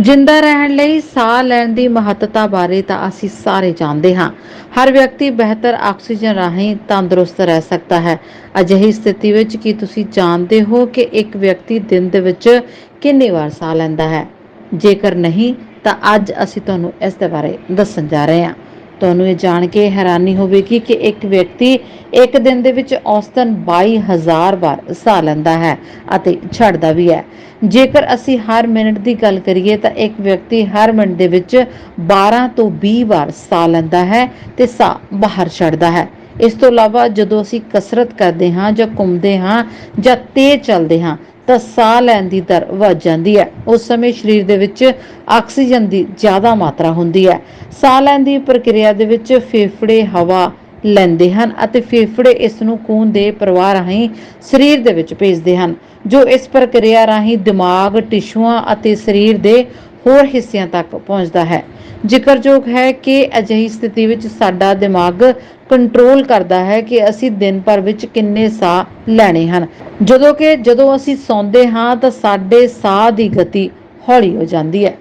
ਜਿੰਦਾ ਰਹਿਣ ਲਈ ਸਾਹ ਲੈਣ ਦੀ ਮਹੱਤਤਾ ਬਾਰੇ ਤਾਂ ਅਸੀਂ ਸਾਰੇ ਜਾਣਦੇ ਹਾਂ। ਹਰ ਵਿਅਕਤੀ ਬਿਹਤਰ ਆਕਸੀਜਨ ਰਾਹੀਂ ਤੰਦਰੁਸਤ ਰਹਿ ਸਕਦਾ ਹੈ। ਅਜਿਹੀ ਸਥਿਤੀ ਵਿੱਚ ਕੀ ਤੁਸੀਂ ਜਾਣਦੇ ਹੋ ਕਿ ਇੱਕ ਵਿਅਕਤੀ ਦਿਨ ਦੇ ਵਿੱਚ ਕਿੰਨੀ ਵਾਰ ਸਾਹ ਲੈਂਦਾ ਹੈ? ਜੇਕਰ ਨਹੀਂ, ਤਾਂ ਅੱਜ ਅਸੀਂ ਤੁਹਾਨੂੰ ਇਸ ਦੇ ਬਾਰੇ ਦੱਸਣ ਜਾ ਰਹੇ ਹਾਂ। ਤੁਹਾਨੂੰ ਇਹ ਜਾਣ ਕੇ ਹੈਰਾਨੀ ਹੋਵੇਗੀ ਕਿ ਇੱਕ ਵਿਅਕਤੀ ਇੱਕ ਦਿਨ ਦੇ ਵਿੱਚ ਔਸਤਨ 22000 ਵਾਰ ਸਾਹ ਲੈਂਦਾ ਹੈ ਅਤੇ ਛੱਡਦਾ ਵੀ ਹੈ। ਜੇਕਰ ਅਸੀਂ ਹਰ ਮਿੰਟ ਦੀ ਗੱਲ ਕਰੀਏ ਤਾਂ ਇੱਕ ਵਿਅਕਤੀ ਹਰ ਮਿੰਟ ਦੇ ਵਿੱਚ 12 ਤੋਂ 20 ਵਾਰ ਸਾਹ ਲੈਂਦਾ ਹੈ ਤੇ ਸਾਹ ਬਾਹਰ ਛੱਡਦਾ ਹੈ। ਇਸ ਤੋਂ ਇਲਾਵਾ ਜਦੋਂ ਅਸੀਂ ਕਸਰਤ ਕਰਦੇ ਹਾਂ ਜਾਂ ਘੁੰਮਦੇ ਹਾਂ ਜਾਂ ਤੇਜ਼ ਚੱਲਦੇ ਹਾਂ ਤਾਂ ਸਾਹ ਲੈਣ ਦੀ ਦਰ ਵੱਧ ਜਾਂਦੀ ਹੈ। ਉਸ ਸਮੇਂ ਸਰੀਰ ਦੇ ਵਿੱਚ ਆਕਸੀਜਨ ਦੀ ਜ਼ਿਆਦਾ ਮਾਤਰਾ ਹੁੰਦੀ ਹੈ। ਸਾਹ ਲੈਣ ਦੀ ਪ੍ਰਕਿਰਿਆ ਦੇ ਵਿੱਚ ਫੇਫੜੇ, ਹਵਾ ਲੈਂਦੇ ਹਨ ਅਤੇ ਫੇਫੜੇ ਇਸ ਨੂੰ ਖੂਨ ਦੇ ਪ੍ਰਵਾਹ ਰਾਹੀਂ ਸਰੀਰ ਦੇ ਵਿੱਚ ਭੇਜਦੇ ਹਨ, ਜੋ ਇਸ ਪ੍ਰਕਿਰਿਆ ਰਾਹੀਂ ਦਿਮਾਗ, ਟਿਸ਼ੂਆਂ ਅਤੇ ਸਰੀਰ ਦੇ ਹੋਰ ਹਿੱਸਿਆਂ ਤੱਕ ਪਹੁੰਚਦਾ ਹੈ। ਜ਼ਿਕਰਯੋਗ ਹੈ ਕਿ ਅਜਿਹੀ ਸਥਿਤੀ ਵਿੱਚ ਸਾਡਾ ਦਿਮਾਗ ਕੰਟਰੋਲ ਕਰਦਾ ਹੈ ਕਿ ਅਸੀਂ ਦਿਨ ਭਰ ਵਿੱਚ ਕਿੰਨੇ ਸਾਹ ਲੈਣੇ ਹਨ। ਜਦੋਂ ਕਿ ਜਦੋਂ ਅਸੀਂ ਸੌਂਦੇ ਹਾਂ ਤਾਂ ਸਾਡੇ ਸਾਹ ਦੀ ਗਤੀ ਹੌਲੀ ਹੋ ਜਾਂਦੀ ਹੈ।